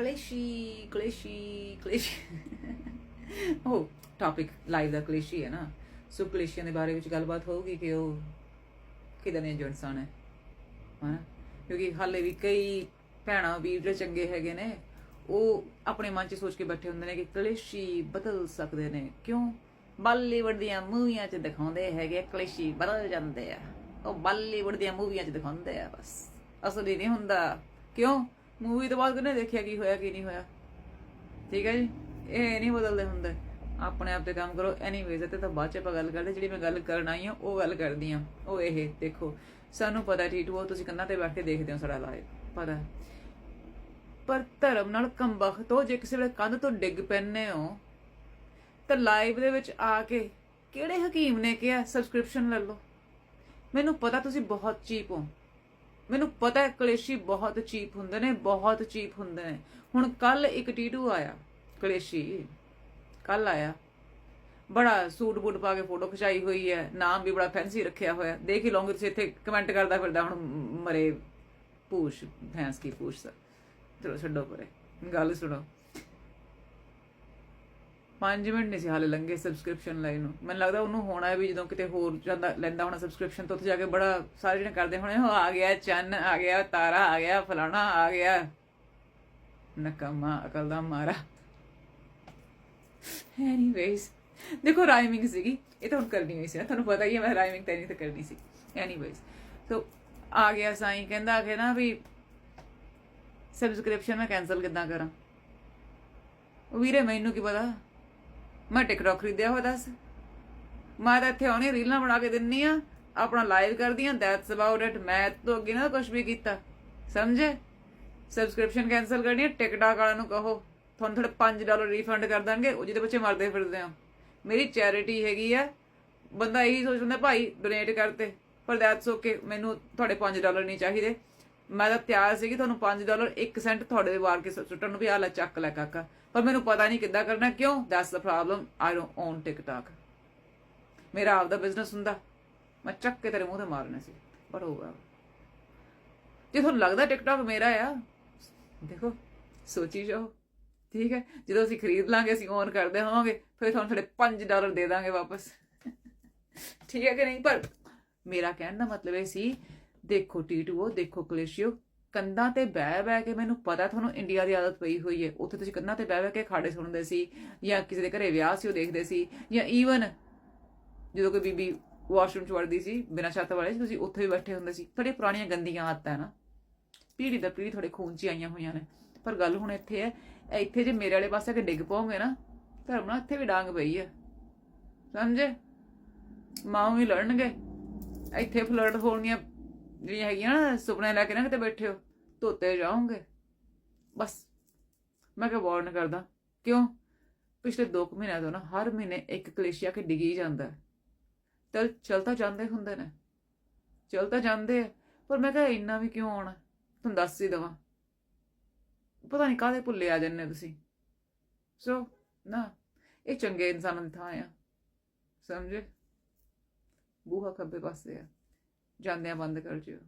ਕਲੇਸ਼ੀ ਕਲੇਸ਼ੀ ਕਲੇਸ਼ੀ। ਉਹ topic live ਦਾ ਕਲੇਸ਼ੀ ਹੈ ਨਾ। ਸੋ ਕਲੇਸ਼ੀਆਂ ਦੇ ਬਾਰੇ ਵਿੱਚ ਗੱਲਬਾਤ ਹੋਊਗੀ ਕਿ ਉਹ ਕਿਦਾਂ ਦੇ ਇਨਸਾਨ ਹੈ। ਹਨਾ? ਕਿਉਂਕਿ ਹਾਲੇ ਵੀ ਕਈ ਭੈਣਾਂ, ਵੀਰ ਜਿਹੜੇ ਚੰਗੇ ਹੈਗੇ ਨੇ, ਉਹ ਆਪਣੇ ਮਨ 'ਚ ਸੋਚ ਕੇ ਬੈਠੇ ਹੁੰਦੇ ਨੇ ਕਿ ਕਲੇਸ਼ੀ ਬਦਲ ਸਕਦੇ ਨੇ। ਕਿਉਂ? ਬਾਲੀਵੁੱਡ ਦੀਆਂ ਮੂਵੀਆਂ 'ਚ ਦਿਖਾਉਂਦੇ ਹੈਗੇ ਕਲੇਸ਼ੀ ਬਦਲ ਜਾਂਦੇ ਆ। ਉਹ ਬਾਲੀਵੁੱਡ ਦੀਆਂ ਮੂਵੀਆਂ 'ਚ ਦਿਖਾਉਂਦੇ ਆ ਬਸ। ਅਸਲੀ ਨਹੀਂ ਹੁੰਦਾ। ਕਿਉਂ? ਮੂਵੀ ਤੋਂ ਬਾਅਦ ਕਿਹਨੇ ਦੇਖਿਆ, ਕੀ ਹੋਇਆ, ਕੀ ਨਹੀਂ ਹੋਇਆ? ਠੀਕ ਹੈ ਜੀ? ਇਹ ਨਹੀਂ ਬਦਲਦੇ ਹੁੰਦੇ। ਆਪਣੇ ਆਪ ਤੇ ਕੰਮ ਕਰੋ। ਐਨੀਵੇਜ਼ ਤੇ ਤਾਂ ਬਾਅਦ ਚ ਆਪਾਂ ਗੱਲ ਕਰਦੇ। ਜਿਹੜੀ ਮੈਂ ਗੱਲ ਕਰਨ ਆਈ ਹਾਂ, ਉਹ ਗੱਲ ਕਰਦੀ ਹਾਂ। ਉਹ ਇਹ, ਦੇਖੋ। ਸਾਨੂੰ ਪਤਾ ਠੀਕ ਉਹ ਤੁਸੀਂ ਕੰਨਾਂ ਤੇ ਬੈਠ ਕੇ ਦੇਖਦੇ ਹੋ ਸਾਡਾ ਲਾਈਵ ਪਤਾ ਪਰ ਧਰਮ ਨਾਲ ਕੰਬਖਤ ਹੋ ਜੇ ਕਿਸੇ ਵੇਲੇ ਕੰਧ ਤੋਂ ਡਿੱਗ ਪੈਣੇ ਹੋ, ਤਾਂ ਲਾਈਵ ਦੇ ਵਿੱਚ ਆ ਕੇ ਕਿਹੜੇ ਹਕੀਮ ਨੇ ਕਿਹਾ? ਸਬਸਕ੍ਰਿਪਸ਼ਨ ਲੈ ਲਓ। ਮੈਨੂੰ ਪਤਾ ਤੁਸੀਂ ਬਹੁਤ ਚੀਪ ਹੋ। ਮੈਨੂੰ ਪਤਾ ਹੈ ਕਲੇਸ਼ੀ ਬਹੁਤ ਚੀਪ ਹੁੰਦੇ ਨੇ, ਬਹੁਤ ਚੀਪ ਹੁੰਦੇ ਨੇ। ਹੁਣ ਕੱਲ ਇੱਕ ਟੀਟੂ ਆਇਆ, ਕਲੇਸ਼ੀ ਕੱਲ ਆਇਆ। ਬੜਾ ਸੂਟ ਬੂਟ ਪਾ ਕੇ ਫੋਟੋ ਖਿਚਾਈ ਹੋਈ ਹੈ, ਨਾਮ ਵੀ ਬੜਾ ਫੈਂਸੀ ਰੱਖਿਆ ਹੋਇਆ। ਦੇਖ ਹੀ ਲਓਗੇ ਤੁਸੀਂ, ਇੱਥੇ ਕਮੈਂਟ ਕਰਦਾ ਫਿਰਦਾ, ਹੁਣ ਮਰੇ ਪੂਛ, ਭੈਂਸ ਕੀ ਪੂਛ ਸਰ ਚਲੋ ਛੱਡੋ ਪਰੇ, ਗੱਲ ਸੁਣੋ। 5 ਮਿੰਟ ਨਹੀਂ ਸੀ ਹਾਲੇ ਲੰਗੇ ਸਬਸਕ੍ਰਿਪਸ਼ਨ ਲਾਈਨ ਨੂੰ। ਮੈਨੂੰ ਲੱਗਦਾ ਉਹਨੂੰ ਹੋਣਾ ਵੀ ਜਦੋਂ ਕਿਤੇ ਹੋਰ ਜਾਂਦਾ ਲੈਂਦਾ ਹੋਣਾ ਸਬਸਕ੍ਰਿਪਸ਼ਨ ਤਾਂ ਉੱਥੇ ਜਾ ਕੇ ਬੜਾ ਸਾਰੇ ਜਣੇ ਕਰਦੇ ਹੋਣੇ ਉਹ ਆ ਗਿਆ ਚੰਨ ਆ ਗਿਆ ਤਾਰਾ ਆ ਗਿਆ ਫਲਾਣਾ ਆ ਗਿਆ। ਨਕਮਾ ਅਕਲ ਦਾ ਮਾਰਾ। ਐਨੀਵੇਜ਼ ਦੇਖੋ ਰਾਈਮਿੰਗ ਸੀਗੀ ਇਹ ਤਾਂ ਹੁਣ ਕਰਨੀ ਹੋਈ ਸੀ ਨਾ, ਤੁਹਾਨੂੰ ਪਤਾ ਹੀ ਹੈ ਮੈਂ ਰਾਈਮਿੰਗ ਤਾਂ ਨਹੀਂ ਤਾਂ ਕਰਨੀ ਸੀ। ਐਨੀਵੇਜ਼ ਸੋ ਆ ਗਿਆ ਸਾਈਂ ਕਹਿੰਦਾ ਕਿ ਨਾ ਵੀ ਸਬਸਕ੍ਰਿਪਸ਼ਨ ਮੈਂ ਕੈਨਸਲ ਕਿੱਦਾਂ ਕਰਾਂ? ਉਹ ਵੀਰੇ ਮੈਨੂੰ ਕੀ ਪਤਾ? ਮੈਂ ਟਿਕਟੌਕ ਖਰੀਦਿਆ ਹੋਇਆ ਦੱਸ। ਮੈਂ ਤਾਂ ਇੱਥੇ ਆਉਣੀ, ਰੀਲਾਂ ਬਣਾ ਕੇ ਦਿੰਨੀ ਆ, ਆਪਣਾ ਲਾਈਵ ਕਰਦੀ ਆ ਦੈਟਸ ਅਬਾਊਟ ਇਟ ਮੈਂ ਤੋਂ ਅੱਗੇ ਨਾ ਕੁਝ ਵੀ ਕੀਤਾ, ਸਮਝੇ? ਸਬਸਕ੍ਰਿਪਸ਼ਨ ਕੈਨਸਲ ਕਰਨੀ ਹੈ ਟਿਕਟੌਕ ਵਾਲਿਆਂ ਨੂੰ ਕਹੋ, ਤੁਹਾਨੂੰ ਥੋੜੇ 5 ਡਾਲਰ ਰੀਫੰਡ ਕਰ ਦਾਂਗੇ, ਉਹ ਜਿਹਦੇ ਬੱਚੇ ਮਰਦੇ ਫਿਰਦੇ ਆ। ਮੇਰੀ ਚੈਰਿਟੀ ਹੈਗੀ ਆ, ਬੰਦਾ ਇਹੀ ਸੋਚਦਾ, ਭਾਈ ਡੋਨੇਟ ਕਰਤੇ ਪਰ ਦੈਟਸ ਓਕੇ ਮੈਨੂੰ ਤੁਹਾਡੇ 5 ਡਾਲਰ ਨਹੀਂ ਚਾਹੀਦੇ। ਮੈਂ ਤਾਂ ਤਿਆਰ ਸੀ ਕਿ ਤੁਹਾਨੂੰ 5 ਡਾਲਰ 1 ਸੈਂਟ ਤੁਹਾਡੇ ਦੇ ਵਾਰ ਕੇ ਸੁੱਟਣ ਨੂੰ ਵੀ ਆ ਲੈ ਚੱਕ ਲੈ ਕਾਕਾ। ਪਰ ਮੈਨੂੰ ਪਤਾ ਨਹੀਂ ਕਿੱਦਾਂ ਕਰਨਾ, ਕਿਉਂ? That's the problem I don't own TikTok ਮੇਰਾ ਆਪਦਾ ਬਿਜ਼ਨਸ ਹੁੰਦਾ। ਮੈਂ ਚੱਕ ਕੇ ਤੇਰੇ ਮੂੰਹ ਤੇ ਮਾਰਨਾ ਸੀ। ਪਰ ਹੋ ਗਿਆ ਜੇ ਤੁਹਾਨੂੰ ਲੱਗਦਾ ਟਿਕਟੌਕ ਮੇਰਾ ਆ, ਦੇਖੋ, ਸੋਚੀ ਜਾਓ। ਠੀਕ ਹੈ? ਜਦੋਂ ਅਸੀਂ ਖਰੀਦ ਲਾਂਗੇ, ਅਸੀਂ ਓਨ ਕਰਦੇ ਹੋਵਾਂਗੇ, ਫਿਰ ਤੁਹਾਨੂੰ ਸਾਡੇ 5 ਡਾਲਰ ਦੇ ਦਾਂਗੇ ਵਾਪਸ। ਠੀਕ ਹੈ ਕਿ ਨਹੀਂ? ਪਰ ਮੇਰਾ ਕਹਿਣ ਦਾ ਮਤਲਬ ਇਹ ਸੀ ਦੇਖੋ ਟੀਟੂਓ ਦੇਖੋ ਕਲੇਸ਼ੀਓ, ਕੰਧਾਂ ਤੇ ਬਹਿ ਬਹਿ ਕੇ ਮੈਨੂੰ ਪਤਾ ਤੁਹਾਨੂੰ ਇੰਡੀਆ ਦੀ ਆਦਤ ਪਈ ਹੋਈ ਹੈ ਉੱਥੇ ਤੁਸੀਂ ਕੰਧਾਂ ਤੇ ਬਹਿ ਬਹਿ ਕੇ ਖਾੜੇ ਸੁਣਦੇ ਸੀ ਜਾਂ ਕਿਸੇ ਦੇ ਘਰੇ ਵਿਆਹ ਸੀ, ਉਹ ਦੇਖਦੇ ਸੀ ਜਾਂ ਈਵਨ ਜਦੋਂ ਕੋਈ ਬੀਬੀ ਵਾਸ਼ਰੂਮ ਚ ਵੜਦੀ ਸੀ, ਬਿਨਾਂ ਛੱਤ ਵਾਲੇ, ਤੁਸੀਂ ਉੱਥੇ ਵੀ ਬੈਠੇ ਹੁੰਦੇ ਸੀ। ਤੁਹਾਡੀਆਂ ਪੁਰਾਣੀਆਂ ਗੰਦੀਆਂ ਆਦਤਾਂ ਨਾ। ਪੀੜੀ ਦਾ ਪੀੜੀ ਤੁਹਾਡੇ ਖੂਨ 'ਚ ਆਈਆਂ ਹੋਈਆਂ ਨੇ। ਪਰ ਗੱਲ ਹੁਣ ਇੱਥੇ ਹੈ ਇੱਥੇ ਜੇ ਮੇਰੇ ਵਾਲੇ ਪਾਸੇ ਕਿ ਡਿੱਗ ਪਾਉਂਗੇ ਨਾ, ਧਰਮ ਨਾਲ ਇੱਥੇ ਵੀ ਡਾਂਗ ਪਈ ਹੈ। ਸਮਝੇ? ਮਾਂ ਵੀ ਲੜਨਗੇ। ਇੱਥੇ ਫਲਰਟ ਹੋਣੀਆਂ ਜਿਹੜੀਆਂ ਹੈਗੀਆਂ ਨਾ ਸੁਪਨੇ ਲੈ ਕੇ ਨਾ ਕਿਤੇ ਬੈਠੇ ਹੋ, ਧੋਤੇ ਜਾਓਗੇ। ਬਸ। ਮੈਂ ਕਿਹਾ ਵਾਰਨ ਕਰਦਾ। ਕਿਉਂ? ਪਿਛਲੇ 2 ਮਹੀਨਿਆਂ ਤੋਂ ਨਾ ਹਰ ਮਹੀਨੇ ਇੱਕ ਕਲੇਸ਼ੀਆ ਕੇ ਡਿੱਗੀ ਜਾਂਦਾ ਹੈ। ਚਲ ਚਲ ਤਾਂ ਜਾਂਦੇ ਹੁੰਦੇ ਨੇ। ਚਲ ਤਾਂ ਜਾਂਦੇ ਆ। ਪਰ ਮੈਂ ਕਿਹਾ ਇੰਨਾ ਵੀ ਕਿਉਂ ਆਉਣਾ? ਤੁਹਾਨੂੰ ਦੱਸ ਹੀ ਦਵਾਂ। ਪਤਾ ਨਹੀਂ ਕਾਹਦੇ ਭੁੱਲੇ ਆ ਜੰਨੇ ਤੁਸੀਂ। ਸੋ ਨਾ, ਇਹ ਚੰਗੇ ਇਨਸਾਨਾਂ ਦੀ ਥਾਂ ਆ। ਸਮਝੇ? ਬੂਹਾ ਖੱਬੇ ਪਾਸੇ ਆ। ਜਾਂਦਿਆਂ ਬੰਦ ਕਰ ਜਿਓ